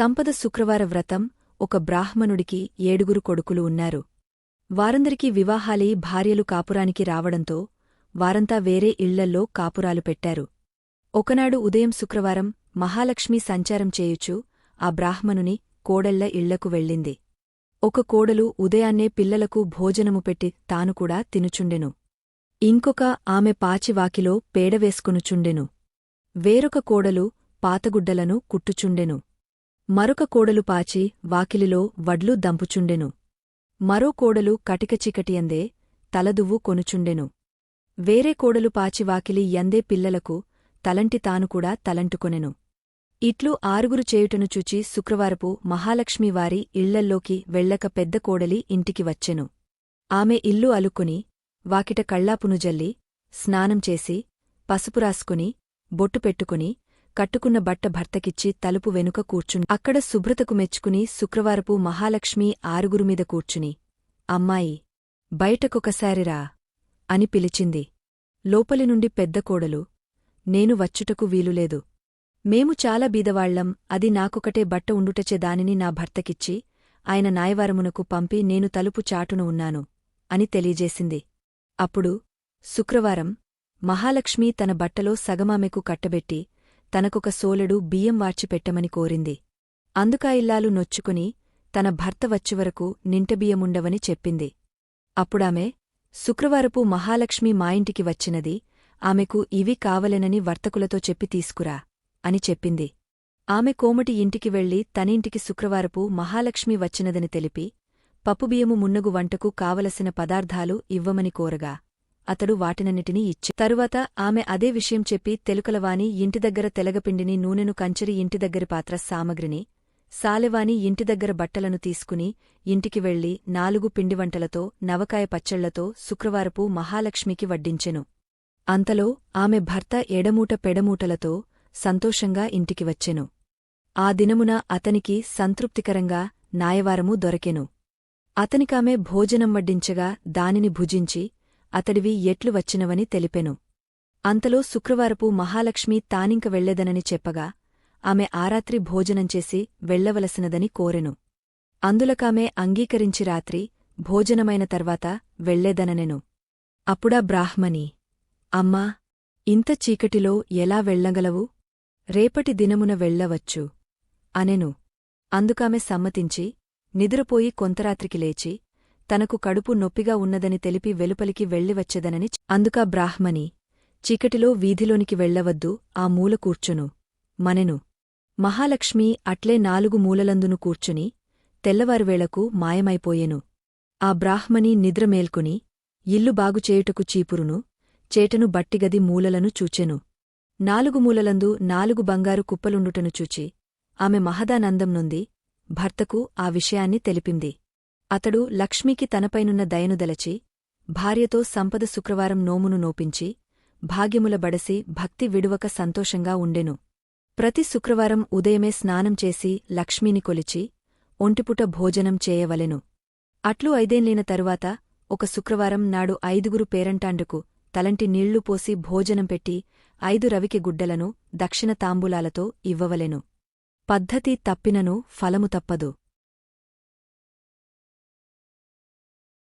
సంపద శుక్రవార వ్రతం ఒక బ్రాహ్మణుడికి ఏడుగురు కొడుకులు ఉన్నారు. వారందరికీ వివాహాలై భార్యలు కాపురానికి రావడంతో వారంతా వేరే ఇళ్ళల్లో కాపురాలు పెట్టారు. ఒకనాడు ఉదయం శుక్రవారం మహాలక్ష్మి సంచారం చేయుచు ఆ బ్రాహ్మణుని కోడళ్ళ ఇళ్ళకు వెళ్ళింది. ఒక కోడలు ఉదయాన్నే పిల్లలకు భోజనము పెట్టి తానుకూడా తినుచుండెను. ఇంకొక ఆమె పాచివాకిలో పేడవేసుకునుచుండెను వేరొక కోడలు పాతగుడ్డలను కుట్టుచుండెను. మరొక కోడలు పాచి వాకిలిలో వడ్లు దంపుచుండెను. మరో కోడలు కటిక చికటియందే తలదువ్వు కొనుచుండెను. వేరే కోడలు పాచి వాకిలి యందే పిల్లలకు తలంటి తానుకూడా తలంటుకొనెను. ఇట్లు ఆరుగురు చేయుటను చూచి శుక్రవారపు మహాలక్ష్మివారి ఇళ్ళల్లోకి వెళ్ళక పెద్ద కోడలి ఇంటికి వచ్చెను. ఆమె ఇల్లు అలుక్కుని వాకిట కళ్ళాపును జల్లి స్నానం చేసి పసుపు రాసుకుని బొట్టు పెట్టుకుని కట్టుకున్న బట్ట భర్తకిచ్చి తలుపు వెనుక కూర్చుని అక్కడ శుభ్రతకు మెచ్చుకుని శుక్రవారపు మహాలక్ష్మి ఆరుగురుమీద కూర్చుని అమ్మాయి బయటకొకసారిరా అని పిలిచింది. లోపలి నుండి పెద్ద కోడలు నేను వచ్చుటకు వీలులేదు. మేము చాలా బీదవాళ్ళం అది నాకొకటే బట్ట ఉండుటచే దానిని నా భర్తకిచ్చి ఆయన నాయవారమునకు పంపి నేను తలుపు చాటును ఉన్నాను అని తెలియజేసింది. అప్పుడు శుక్రవారం మహాలక్ష్మి తన బట్టలో సగమామెకు కట్టబెట్టి తనకొక సోలడు బియ్యం వార్చిపెట్టమని కోరింది. అందుకాయిల్లాలు నొచ్చుకుని తన భర్త వచ్చువరకు నింటబియ్యముండవని చెప్పింది. అప్పుడామె శుక్రవారపు మహాలక్ష్మి మా ఇంటికి వచ్చినది ఆమెకు ఇవి కావలెనని వర్తకులతో చెప్పి తీసుకురా అని చెప్పింది. ఆమె కోమటి ఇంటికి వెళ్ళి తనింటికి శుక్రవారపు మహాలక్ష్మి వచ్చినదని తెలిపి పప్పుబియ్యము మున్నగు వంటకు కావలసిన పదార్థాలు ఇవ్వమని కోరగా అతడు వాటినన్నిటినీ ఇచ్చి తరువాత ఆమె అదే విషయం చెప్పి తెలుకలవాని ఇంటిదగ్గర తెలగపిండిని నూనెను కంచరి ఇంటిదగ్గరి పాత్ర సామగ్రిని సాలెవాని ఇంటిదగ్గర బట్టలను తీసుకుని ఇంటికి వెళ్ళి నాలుగు పిండివంటలతో నవకాయ పచ్చళ్ళతో శుక్రవారపు మహాలక్ష్మికి వడ్డించెను. అంతలో ఆమె భర్త ఎడమూట పెడమూటలతో సంతోషంగా ఇంటికి వచ్చెను. ఆ దినమున అతనికి సంతృప్తికరంగా నాయవారము దొరకెను. అతనికామె భోజనం వడ్డించగా దానిని భుజించి అతడివి ఎట్లు వచ్చినవని తెలిపెను. అంతలో శుక్రవారపు మహాలక్ష్మి తానింక వెళ్ళేదనని చెప్పగా ఆమె ఆరాత్రి భోజనంచేసి వెళ్ళవలసినదని కోరెను. అందులకామె అంగీకరించి రాత్రి భోజనమైన తర్వాత వెళ్ళేదననెను అప్పుడా బ్రాహ్మణి అమ్మా ఇంత చీకటిలో ఎలా వెళ్ళగలవు రేపటి దినమున వెళ్ళవచ్చు అనెను. అందుకామె సమ్మతించి నిద్రపోయి కొంతరాత్రికి లేచి తనకు కడుపు నొప్పిగా ఉన్నదని తెలిపి వెలుపలికి వెళ్ళివచ్చెదనని అందుకా బ్రాహ్మణి చీకటిలో వీధిలోనికి వెళ్ళవద్దు ఆ మూల కూర్చును. మనెను. మహాలక్ష్మి అట్లే నాలుగు మూలలందును కూర్చుని తెల్లవారువేళకు మాయమైపోయెను. ఆ బ్రాహ్మణి నిద్రమేల్కొని ఇల్లు బాగుచేయుటకు చీపురును చేటను బట్టిగది మూలలను చూచెను. నాలుగు మూలలందు నాలుగు బంగారు కుప్పలుండుటను చూచి ఆమె మహదానందం నొంది భర్తకు ఆ విషయాన్ని తెలిపింది. అతడు లక్ష్మికి తనపైనున్న దయనుదలచి భార్యతో సంపద శుక్రవారం నోమును నోపించి భాగ్యముల బడసి భక్తి విడువక సంతోషంగా ఉండెను. ప్రతి శుక్రవారం ఉదయమే స్నానం చేసి లక్ష్మిని కొలిచి ఒంటిపుట భోజనం చేయవలెను. అట్లు ఐదేండ్లిన తరువాత ఒక శుక్రవారం నాడు ఐదుగురు పేరంటాండుకు తలంటి నీళ్ళు పోసి భోజనం పెట్టి ఐదు రవికి గుడ్డలను దక్షిణ తాంబూలాలతో ఇవ్వవలెను. పద్ధతి తప్పినను ఫలము తప్పదు.